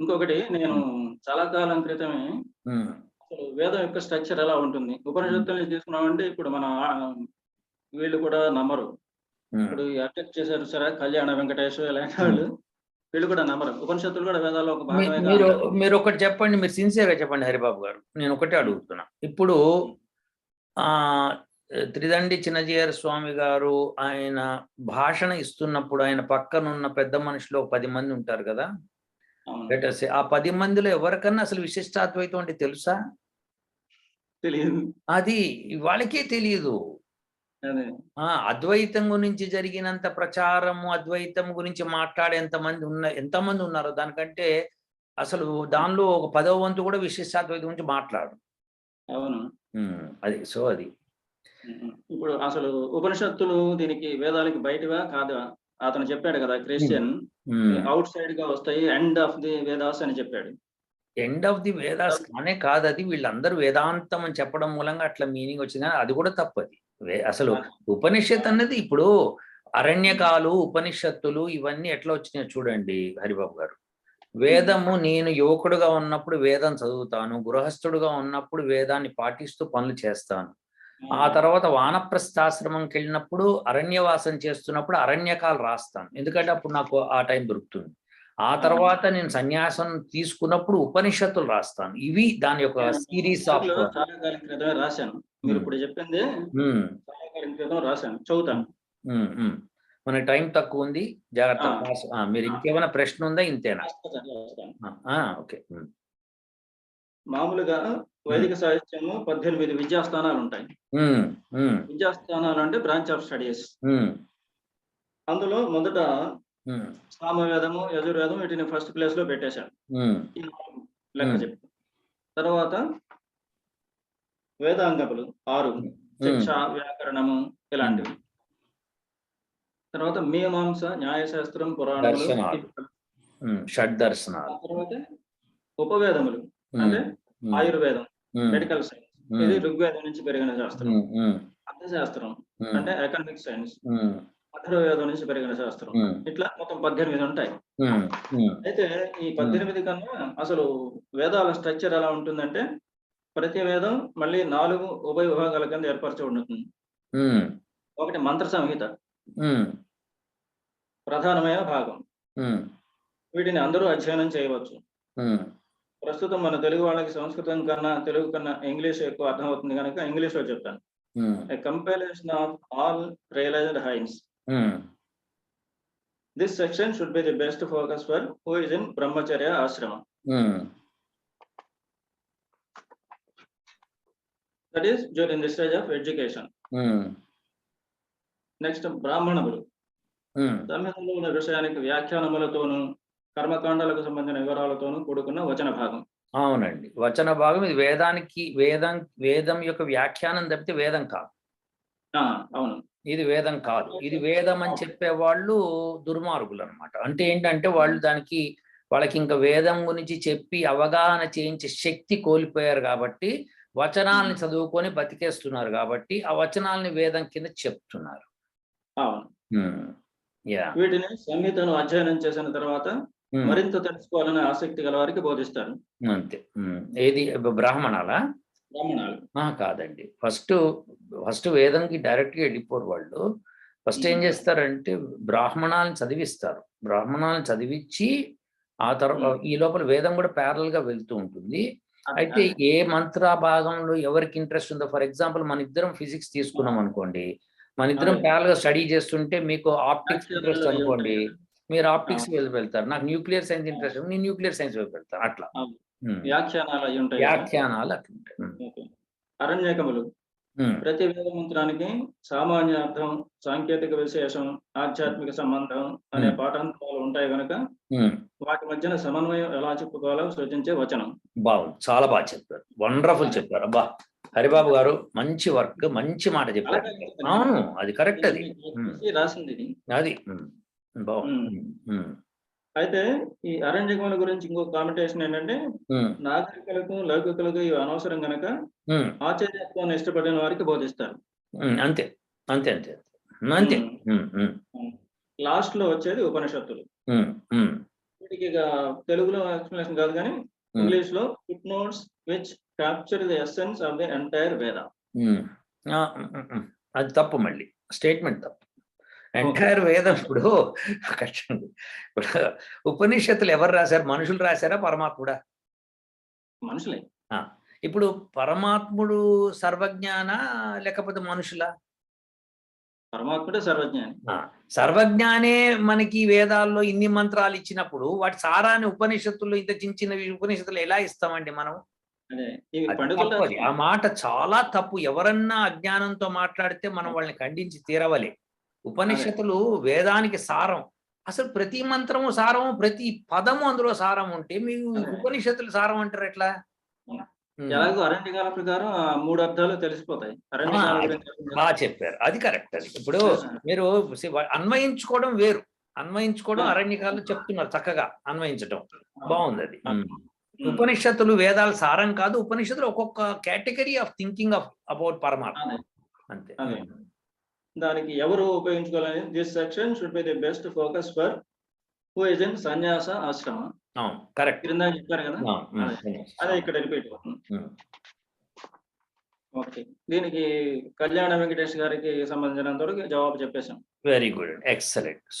ఇంకొకటి నేను చాలా కాలం క్రితమే అసలు వేదం యొక్క స్ట్రక్చర్ ఎలా ఉంటుంది? ఉపనిషత్తుల్ని తీసుకున్నామంటే ఇప్పుడు మన వీళ్ళు కూడా నమ్మరు. ఇప్పుడు అటాక్ చేశారు సరే కళ్యాణ వెంకటేశ్వర ఇలాంటి వాళ్ళు. వీళ్ళు కూడా నమ్మరు. ఉపనిషత్తులు కూడా వేదాల్లో ఒక భాగమే మీరు ఒకటి చెప్పండి మీరు సిన్సియర్గా చెప్పండి హరిబాబు గారు. నేను ఒకటే అడుగుతున్నా. ఇప్పుడు ఆ త్రిదండి చిన్నజీయర్ స్వామి గారు ఆయన భాషణ ఇస్తున్నప్పుడు ఆయన పక్కనున్న పెద్ద మనుషులు పది మంది ఉంటారు కదా? Say, ఆ పది మందిలో ఎవరికన్నా అసలు విశిష్టాద్వైతం అంటే తెలుసా? తెలియదు. అది వాళ్ళకే తెలియదు. అద్వైతం గురించి జరిగినంత ప్రచారము అద్వైతం గురించి మాట్లాడేంత మంది ఉన్న ఎంతమంది ఉన్నారో దానికంటే అసలు దానిలో ఒక పదవ వంతు కూడా విశిష్టాద్వైతం గురించి మాట్లాడు అవును. అది సో అది. ఇప్పుడు అసలు ఉపనిషత్తులు దీనికి వేదాలకి బయటవా కాదా? అతను చెప్పాడు కదా క్రిస్టియన్ అవుట్ సైడ్గా వస్తాయి ఎండ్ ఆఫ్ ది వేదాస్ అని చెప్పాడు. ఎండ్ ఆఫ్ ది వేదాస్ కానే కాదు అది వీళ్ళందరూ వేదాంతం అని చెప్పడం మూలంగా అట్లా మీనింగ్ వచ్చింది కానీ అది కూడా తప్పది అసలు ఉపనిషత్ అన్నది ఇప్పుడు అరణ్యకాలు ఉపనిషత్తులు ఇవన్నీ ఎట్లా వచ్చినాయో చూడండి హరిబాబు గారు. వేదము నేను యువకుడుగా ఉన్నప్పుడు వేదం చదువుతాను గృహస్థుడుగా ఉన్నప్పుడు వేదాన్ని పాటిస్తూ పనులు చేస్తాను. ఆ తర్వాత వానప్రస్థాశ్రమంకి వెళ్ళినప్పుడు అరణ్యవాసం చేస్తున్నప్పుడు అరణ్యకాలు రాస్తాను ఎందుకంటే అప్పుడు నాకు ఆ టైం దొరుకుతుంది. ఆ తర్వాత నేను సన్యాసం తీసుకున్నప్పుడు ఉపనిషత్తులు రాస్తాను. ఇవి దాని యొక్క సిరీస్ ఆఫ్ చాలా కాలం రాశాను. మీరు. ఇప్పుడు చెప్పింది చాలా కాలం క్రితం రాశాను. చదువుతాను. మన టైం తక్కువ ఉంది. జాగ్రత్త మీరు ఇంకేమైనా ప్రశ్న ఉందా? ఇంతేనా? ఓకే. మామూలుగా వైదిక సాహిత్యము పద్దెనిమిది విద్యాస్థానాలు ఉంటాయి. విద్యాస్థానాలు అంటే బ్రాంచ్ ఆఫ్ స్టడీస్. అందులో మొదట సామవేదము యజుర్వేదం వీటిని ఫస్ట్ ప్లేస్లో పెట్టేశారు. నాలుగు లెక్క. చెప్పి తర్వాత వేదాంగములు ఆరు శిక్ష వ్యాకరణము ఇలాంటివి. తర్వాత మీమాంస న్యాయశాస్త్రం. ఉమ్, షడ్ దర్శనాలు తర్వాత ఉపవేదములు. అంటే ఆయుర్వేదం మెడికల్ సైన్స్ ఇది ఋగ్వేదం నుంచి పెరిగిన శాస్త్రం. అర్థశాస్త్రం అంటే ఎకనామిక్ సైన్స్ ఉమ్, అథర్వవేదం నుంచి పెరిగిన శాస్త్రం. ఇట్లా మొత్తం పద్దెనిమిది ఉంటాయి. అయితే ఈ పద్దెనిమిది కన్నా అసలు వేదాల స్ట్రక్చర్ ఎలా ఉంటుందంటే ప్రతి వేదం మళ్ళీ నాలుగు ఉభయ విభాగాల కింద ఏర్పరచి ఉంటుంది ఉమ్, ఒకటి మంత్ర సంహిత. ప్రధానమైన భాగం. వీటిని అందరూ అధ్యయనం చేయవచ్చు. ప్రస్తుతం మన తెలుగు వాళ్ళకి సంస్కృతం కన్నా తెలుగు కన్నా ఇంగ్లీష్ ఎక్కువ అర్థమవుతుంది కనుక ఇంగ్లీష్లో చెప్తాను compilation of all realised hymns this section should be the best focus for who is in Brahmacharya ashrama that is during the stage of education next బ్రాహ్మణములు సంహితలో ఉన్న విషయానికి వ్యాఖ్యానములతోనూ కర్మకాండాలకు సంబంధించిన వివరాలతోనూ కూడుకున్న వచన భాగం. అవునండి. వచన భాగం ఇది వేదానికి వేదం వేదం యొక్క వ్యాఖ్యానం తప్పితే వేదం కాదు. అవును. ఇది వేదం కాదు. ఇది వేదం అని చెప్పే వాళ్ళు దుర్మార్గులు అనమాట అంటే ఏంటంటే వాళ్ళు దానికి వాళ్ళకి ఇంకా వేదం గురించి చెప్పి అవగాహన చేయించే శక్తి కోల్పోయారు కాబట్టి వచనాలని చదువుకొని బతికేస్తున్నారు కాబట్టి ఆ వచనాలని వేదం కింద చెప్తున్నారు. వీటిని సంహితను అధ్యయనం చేసిన తర్వాత మరింత తెలుసుకోవాలనే ఆసక్తి గల వారికి బోధిస్తారు అంతే. ఏది? బ్రాహ్మణాలా? బ్రాహ్మణాలు. కాదండి. ఫస్ట్ ఫస్ట్ వేదంకి డైరెక్ట్గా వెళ్ళిపోరు వాళ్ళు. ఫస్ట్ ఏం. చేస్తారంటే బ్రాహ్మణాలను చదివిస్తారు. బ్రాహ్మణాలను చదివించి ఆ తర్వాత. ఈ లోపల వేదం కూడా parallel గా వెళ్తూ ఉంటుంది. అయితే ఏ మంత్ర భాగంలో ఎవరికి ఇంట్రెస్ట్ ఉందో ఫర్ ఎగ్జాంపుల్ మన ఇద్దరం ఫిజిక్స్ తీసుకున్నాం అనుకోండి. మన ఇద్దరం parallel గా స్టడీ చేస్తుంటే మీకు ఆప్టిక్స్ ఇంట్రెస్ట్ అనుకోండి. మీరు ఆప్టిక్స్. వైపు వెళ్తారు నాకు న్యూక్లియర్ సైన్స్ ఇంట్రెస్ట్ నేను న్యూక్లియర్ సైన్స్ వైపు వెళ్తాను అట్లా. వ్యాఖ్యానాలు అయి ఉంటాయి. వ్యాఖ్యానాలు అట్లుంటాయి. అరణ్యకములు. ప్రతి వేద మంత్రానికి సామాన్య అర్థం సాంకేతిక విశేషం ఆధ్యాత్మిక సంబంధం అనే. పాఠాంతరాలు ఉంటాయి కనుక. వాటి మధ్యన సమన్వయం ఎలా చెప్పుకోవాలో సూచించే వచనం బాగుంది చాలా బాగా చెప్పారు వండర్ఫుల్ చెప్పారు అబ్బా హరిబాబు గారు మంచి వర్క్ మంచి మాట చెప్పారు అవును అది కరెక్ట్ అది రాసింది అది. అయితే ఈ అరణ్యకముల గురించి ఇంకో కామెంటేషన్ ఏంటంటే. నాగరికులకు లౌకికులకు ఇవి అనవసరం గనక మ్మ్. ఆశ్చర్యత్వాన్ని ఇష్టపడిన వారికి బోధిస్తారు. అంతే. అంతే అంతే. అంతే. లాస్ట్లో వచ్చేది ఉపనిషత్తులు. వీటికి తెలుగులో ఎక్స్ప్లెనేషన్ కాదు కానీ ఇంగ్లీష్లో foot notes which capture the essence of the entire Veda. అది తప్పు మళ్ళీ. స్టేట్మెంట్ తప్పు. ఎంటైర్ వేదం ఇప్పుడు కష్టం. ఇప్పుడు ఉపనిషత్తులు ఎవరు రాశారు? మనుషులు రాశారా? పరమాత్ముడా? మనుషులే. ఇప్పుడు పరమాత్ముడు సర్వజ్ఞాన? లేకపోతే మనుషుల? పరమాత్ముడే సర్వజ్ఞాని. సర్వజ్ఞానే మనకి వేదాల్లో ఇన్ని మంత్రాలు ఇచ్చినప్పుడు వాటి సారాన్ని ఉపనిషత్తుల్లో ఇంత చిన్న చిన్న ఉపనిషత్తులు ఎలా ఇస్తామండి మనం. ఆ మాట చాలా తప్పు. ఎవరన్నా అజ్ఞానంతో మాట్లాడితే మనం వాళ్ళని ఖండించి తీరవలే. ఉపనిషత్తులు వేదానికి సారం. అసలు ప్రతి మంత్రము సారము ప్రతి పదము అందులో సారం ఉంటే మీకు అదే. ఉపనిషత్తులు సారం అంటారు ఎట్లా. ఎలాగో అరణ్యకాల ప్రకారం మూడు అర్థాలు తెలిసిపోతాయి. బాగా చెప్పారు. అది కరెక్ట్ అది. ఇప్పుడు. మీరు అన్వయించుకోవడం వేరు. అన్వయించుకోవడం. అరణ్యకాలు చెప్తున్నారు చక్కగా అన్వయించడం బాగుంది అది. ఉపనిషత్తులు వేదాల సారం కాదు. ఉపనిషత్తులు ఒక్కొక్క category of thinking of about Paramatma. అంతే. దానికి ఎవరు ఉపయోగించుకోవాలని this section should be the best focus for who is in sannyasa ashrama correct క్రింద చెప్పారు కదా? అదే. ఇక్కడ రిపీట్ ఓకే దీనికి కళ్యాణ వెంకటేష్ గారికి సంబంధించినంత వరకు జవాబు చెప్పేశాం. Very good excellent so